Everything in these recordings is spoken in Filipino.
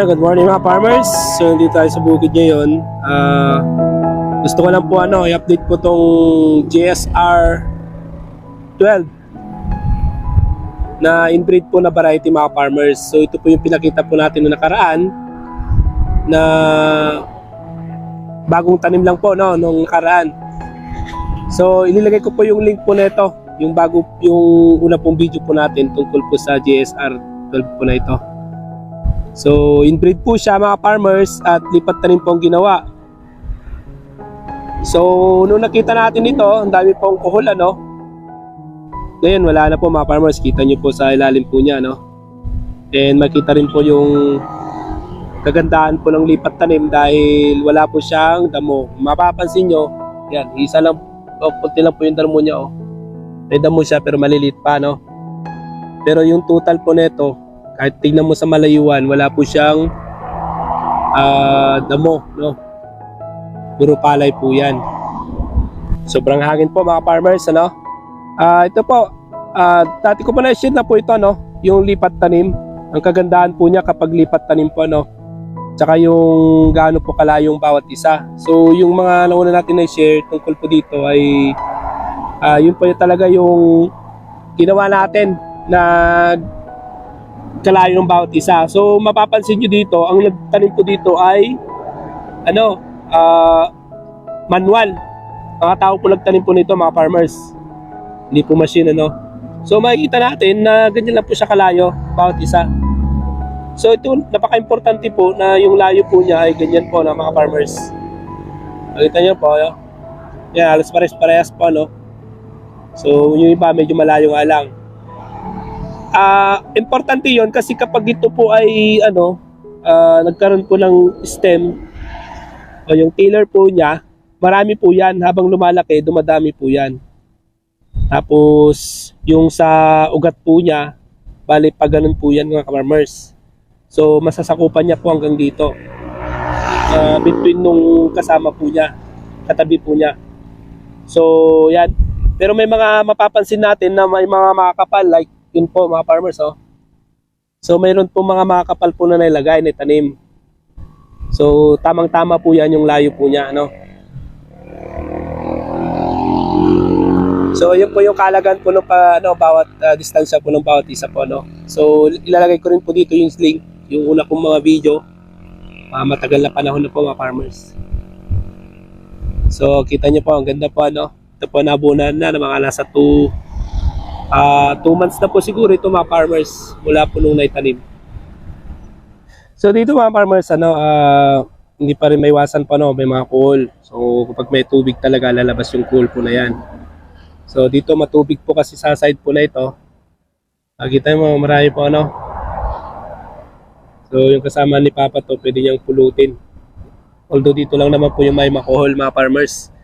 Yeah, good morning mga farmers. So, nandito tayo sa bukid ngayon. Ah, gusto ko lang po ano, i-update po tong GSR 12 na inbreed po na variety mga farmers. So, ito po yung pinakita po natin na nakaraan na bagong tanim lang po no, nung nakaraan. So, ililagay ko po yung link po na ito, yung bago, yung una pong video po natin tungkol po sa GSR 12 po na ito. So, inbreed po siya mga farmers at lipat na rin po ang ginawa. So, nung nakita natin ito, ang dami pong kuhol ano. Ngayon, wala na po mga farmers. Kita nyo po sa ilalim po niya, no? And makita rin po yung kagandahan po ng lipat tanim dahil wala po siyang damo. Mapapansin nyo, yan, isa lang, o lang po yung damo niya, oh. May damo siya pero maliliit pa, no? Pero yung total po nito, kahit tingnan mo sa malayuan, wala po siyang ah, damo, no? Puro palay po yan. Sobrang hangin po mga farmers, ano? Ah, ito po, ah, dati ko pa na-share na po ito, no? Yung lipat tanim. Ang kagandahan po niya kapag lipat tanim po, no? Tsaka yung gaano po kalayong bawat isa. So, yung mga nauna natin na-share tungkol po dito ay ah, yun po yung talaga yung ginawa natin na kalayo ng bawat isa. So mapapansin nyo dito, ang nagtanim ko dito ay ano, ah, manual. Mga tao po nagtanim po nito, mga farmers. Hindi po machine ano. So makikita natin na ganyan lang po siya kalayo, bawat isa. So ito, napaka-importante po na yung layo po niya ay ganyan po na mga farmers. Nakita niyo po, yo. Yan, halos pares-parehas po, no? So, yung iba medyo malayo nga lang. Ah, importante 'yon kasi kapag ito po ay ano, ah, nagkaroon po ng stem o yung tiller po niya, marami po 'yan habang lumalaki, dumadami po 'yan. Tapos yung sa ugat po niya, bali pa ganun po 'yan mga farmers. So masasakupan niya po hanggang dito. Ah, between nung kasama po niya, katabi po niya. So yan. Pero may mga mapapansin natin na may mga makakapal like yun po mga farmers oh. So mayroon po mga makakapal po na nilagay na tanim. So tamang-tama po yan yung layo po niya ano. So yun po yung kalagan po ng pa, ano, bawat ah, distansya po ng bawat isa po no. So ilalagay ko rin po dito yung link, yung una kong mga video. Mga matagal na panahon na po mga farmers. So kita niyo po ang ganda po ano. Ito po nabunan na ng mga nasa 2 Ah, two months na po siguro ito mga farmers mula po nung naitanim. So dito mga farmers, ano, ah, hindi pa rin may iwasan pa no, may mga cool. So kapag may tubig talaga, lalabas yung cool po na yan. So dito matubig po kasi sa side po na ito. Nakita mo, marami po ano. So yung kasama ni Papa to, pwede niyang pulutin. Although dito lang naman po yung may makuhol mga farmers.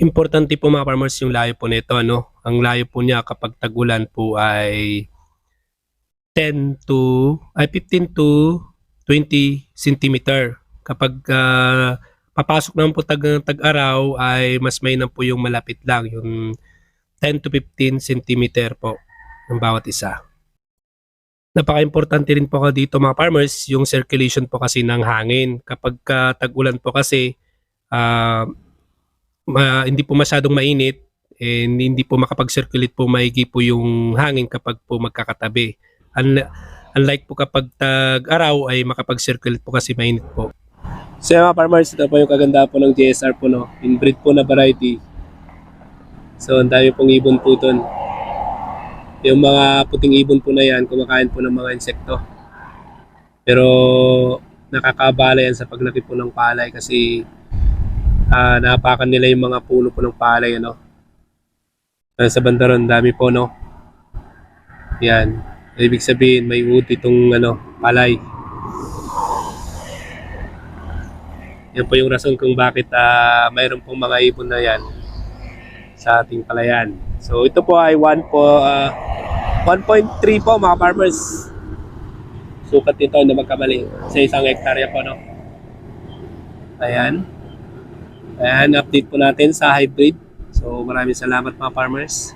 Importante po mga farmers yung layo po nito. Ano? Ang layo po niya kapag tagulan po ay 10 to, ay 15 to 20 centimeter. Kapag ah, papasok naman po tag, tag-araw ay mas may po yung malapit lang. Yung 10 to 15 centimeter po ng bawat isa. Napaka-importante rin po ka dito mga farmers, yung circulation po kasi ng hangin. Kapag ah, tag-ulan po kasi, ah, ma- hindi po masyadong mainit and hindi po makapag-circulate po maigi po yung hangin kapag po magkakatabi. Un- Unlike po kapag tag-araw ay makapag-circulate po kasi mainit po. So mga farmers, ito po yung kagandahan po ng GSR po no. Inbreed po na variety. So ang dami pong ibon po doon. Yung mga puting ibon po na yan, kumakain po ng mga insekto. Pero nakakabala yan sa paglaki po ng palay kasi ah napakan nila yung mga puno po ng palay ano. Ah, sa bandaron, dami po no. Yan. Ibig sabihin may wood itong ano, palay. Yan po yung rason kung bakit ah mayroon pong mga ibon na yan sa ating palayan. So ito po ay 1 po ah, 1.3 po mga farmers. Sukat nito na magkamali sa isang hektarya po no. Ayan. Ayan, update po natin sa hybrid. So maraming salamat mga farmers.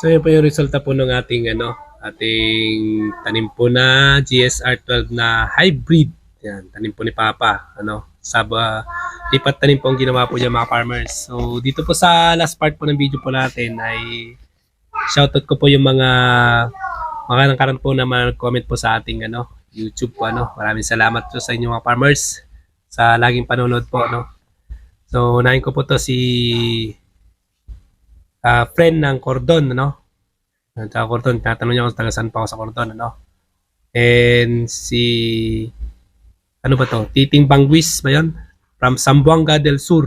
So yun po yung resulta po ng ating ano, ating tanim po na GSR 12 na hybrid. Yan, tanim po ni Papa, ano, saba lipat tanim po ang ginawa po niya mga farmers. So dito po sa last part po ng video po natin ay shoutout ko po yung mga mga nangkaroon po na comment po sa ating ano, YouTube po ano. Maraming salamat po sa inyo mga farmers sa laging panonood po no. So unahin ko po to si ah, friend ng Cordon, ano? Taga Cordon, tinatanong niya kung taga saan pa ako sa Cordon, ano? And si, ano ba to? Titing Bangwis ba yun? From Zamboanga del Sur.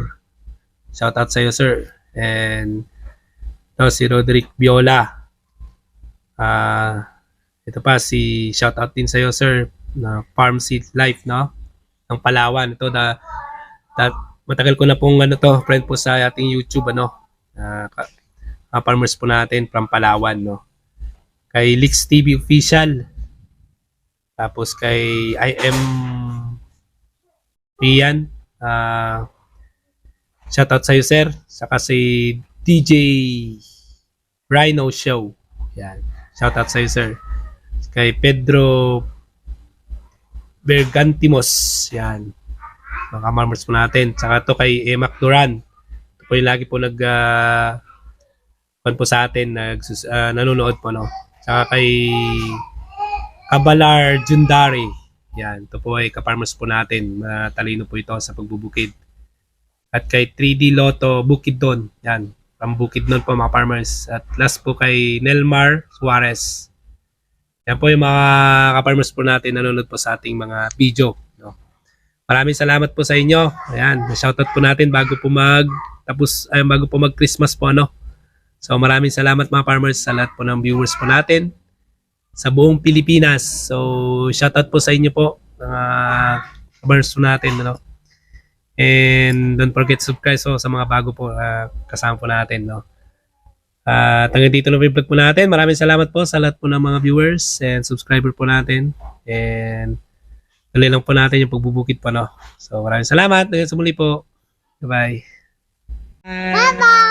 Shout out sa iyo, sir. And, to, si Roderick Viola. Ah, ito pa, si shout out din sa iyo, sir, na Farm Seed Life, no? Ng Palawan. Ito, na, that, matagal ko na pong ano to, friend po sa ating YouTube, ano? Mga farmers po natin from Palawan, no? Kay Lix TV Official. Tapos kay IM Pian. Ah, shoutout sa iyo, sir. Saka si DJ Rhino Show. Yan. Shoutout sa iyo, sir. Kay Pedro Bergantimos. Yan. Mga farmers po natin. Saka to kay Emak Duran. Ito po yung lagi po nag pan po sa atin nag nanonood po no. Saka kay Kabalar Jundari. Yan, ito po ay kaparmers po natin. Matalino po ito sa pagbubukid. At kay 3D Lotto Bukid Don. Yan, from Bukid Don po mga farmers. At last po kay Nelmar Suarez. Yan po yung mga kaparmers po natin nanonood po sa ating mga video. No? Maraming salamat po sa inyo. Ayan, shoutout po natin bago po mag tapos ay bago po mag Christmas po ano. So maraming salamat mga farmers sa lahat po ng viewers po natin sa buong Pilipinas. So shoutout po sa inyo po mga farmers po natin ano. And don't forget subscribe so, sa mga bago po ah, kasama po natin no. At hanggang dito na po yung vlog po natin. Maraming salamat po sa lahat po ng mga viewers and subscriber po natin. And tuloy lang po natin yung pagbubukid po no. So maraming salamat. Hanggang sa muli po. Bye-bye. Bye-bye.